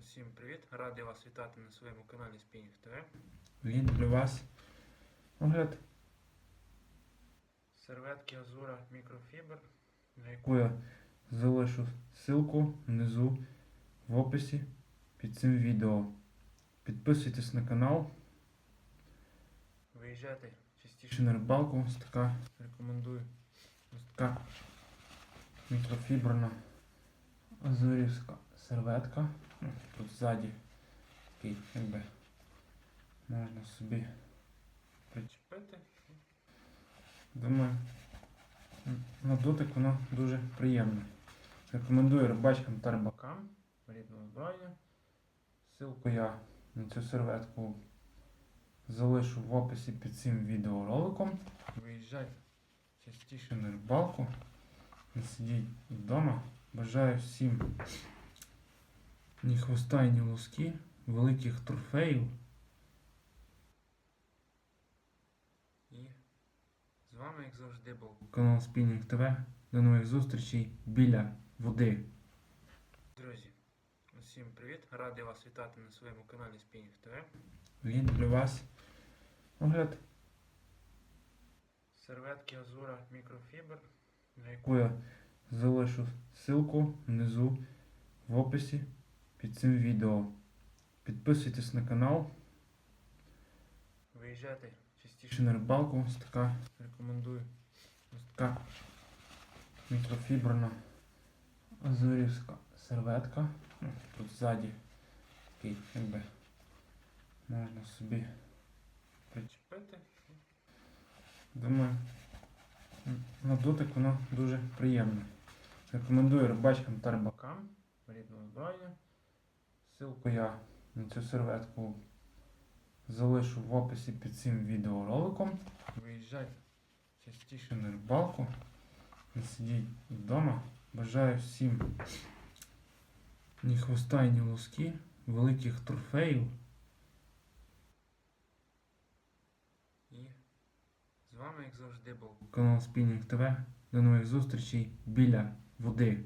Усім привіт! Радий вас вітати на своєму каналі Спінінг ТВ. Він для вас огляд, Серветки Азура Мікрофібер, на яку я залишу ссылку внизу в описі під цим відео. Підписуйтесь на канал, виїжджати частіше на рибалку. Ось така рекомендую. Ось така мікрофіберна азурівська серветка. Тут ззаді такий, якби можна собі причепити. Думаю, на дотик воно дуже приємне. Рекомендую рибачкам та рибакам рідного озброєння. Ссылку я на цю серветку залишу в описі під цим відеороликом. Виїжджайте частіше на рибалку, не сидіть вдома. Бажаю всім ні хвоста і ні луски, великих трофеїв. І з вами, як завжди, був Канал Спінінг ТВ. До нових зустрічей біля води. друзі. Усім привіт! Радий вас вітати на своєму каналі Спінінг ТВ. Він для вас огляд, Серветки Азура Мікрофібер, на яку я залишу ссылку внизу в описі під цим відео. Підписуйтесь на канал, виїжджати чи частіше. на рибалку. Ось така рекомендую. Ось така мікрофіберна азурівська серветка. Ну, Тут ззаді такий, якби можна собі Причепити. Думаю, на дотик воно дуже приємне. Рекомендую рибачкам та рибакам рідного озброєння. Ссылку я на цю серветку залишу в описі під цим відеороликом. Виїжджайте частіше на рибалку, не сидіть вдома. Бажаю всім ні хвоста і ні луски, великих трофеїв. І з вами, як завжди, був Канал Спінінг ТВ. До нових зустрічей біля води.